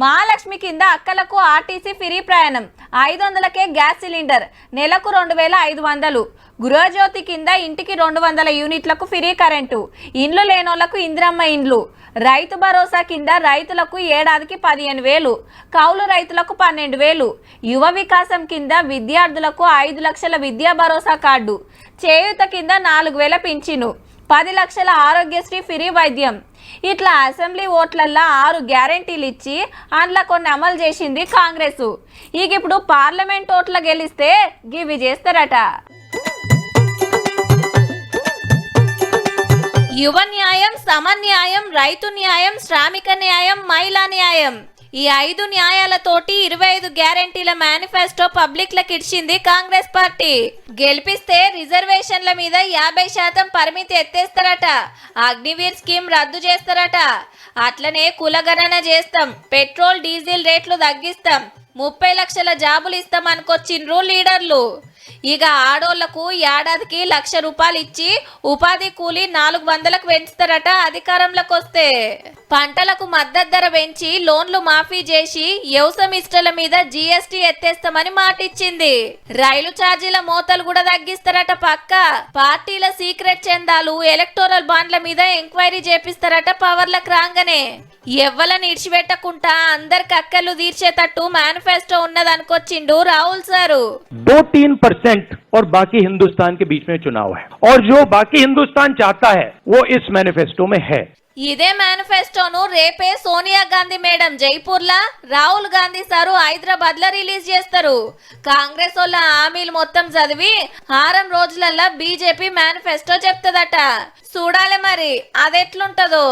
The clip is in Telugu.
మహాలక్ష్మి కింద అక్కలకు ఆర్టీసీ ఫ్రీ ప్రయాణం. ఐదు వందలకే గ్యాస్ సిలిండర్. నెలకు రెండు వేల ఐదు వందలు. గృహజ్యోతి కింద ఇంటికి రెండు వందల యూనిట్లకు ఫ్రీ కరెంటు. ఇండ్లు లేనోళ్ళకు ఇందిరమ్మ ఇండ్లు. రైతు భరోసా కింద రైతులకు ఏడాదికి పదిహేను వేలు. కౌలు రైతులకు పన్నెండు వేలు. యువ వికాసం కింద విద్యార్థులకు ఐదు లక్షల విద్యా భరోసా కార్డు. చేయూత కింద నాలుగు వేల పింఛను. పది లక్షల ఆరోగ్యశ్రీ ఫ్రీ వైద్యం. ఇట్లా అసెంబ్లీ ఓట్లల్లో ఆరు గ్యారెంటీలు ఇచ్చి అందులో కొన్ని అమలు చేసింది కాంగ్రెస్. ఇక ఇప్పుడు పార్లమెంట్ ఓట్ల గెలిస్తే గివి చేస్తారట. యువ న్యాయం సమన్యాయం రైతు న్యాయం శ్రామిక న్యాయం మహిళా న్యాయం. ఈ ఐదు న్యాయాలతోటి ఇరవై ఐదు గ్యారెంటీల మేనిఫెస్టో పబ్లిక్లకు ఇచ్చింది కాంగ్రెస్ పార్టీ. గెలిపిస్తే రిజర్వేషన్ల మీద యాభై శాతం పరిమితి ఎత్తేస్తారట. అగ్నివీర్ స్కీమ్ రద్దు చేస్తారట. అట్లనే కులగణన చేస్తాం. పెట్రోల్ డీజిల్ రేట్లు తగ్గిస్తాం. ముప్పై లక్షల జాబులు ఇస్తాం అనుకొచ్చిండ్రు లీడర్లు. ఇక ఆడోళ్ళకు ఏడాదికి లక్ష రూపాయలు ఇచ్చి ఉపాధి కూలి నాలుగు వందలకు పెంచుతారట అధికారంలోకి వస్తే. పంటలకు మద్దతు ధర పెంచి లోన్లు మాఫీ చేసి వ్యవసాయమిస్టుల మీద జిఎస్టి ఎత్తేస్తామని మాటిచ్చింది. రైలు ఛార్జీల మోతలు కూడా తగ్గిస్తారట పక్క. పార్టీల సీక్రెట్ చందాలు ఎలక్టోరల్ బాండ్ల మీద ఎంక్వైరీ చేపిస్తారట పవర్లకు రాగానే. ఎవ్వలని ఇడిచిపెట్టకుండా అందరికి అక్కలు తీర్చేటట్టు మేనిఫెస్టో ఉన్నదనుకొచ్చిండు రాహుల్ సారు. परसेंट और बाकी हिंदुस्तान के बीच में चुनाव है और जो बाकी हिंदुस्तान चाहता है वो इस मैनिफेस्टो में है ఇదే మేనిఫెస్టోను రేపే సోనియా గాంధీ మేడం జైపూర్ లా రాహుల్ గాంధీ సారు హైదరాబాద్ లో రిలీజ్ చేస్తారు కాంగ్రెస్ వాళ్ళ హామీలు మొత్తం చదివి వారం రోజులల్లా బీజేపీ మేనిఫెస్టో చెప్తుందట చూడాలి మరి అదెట్లుంటదో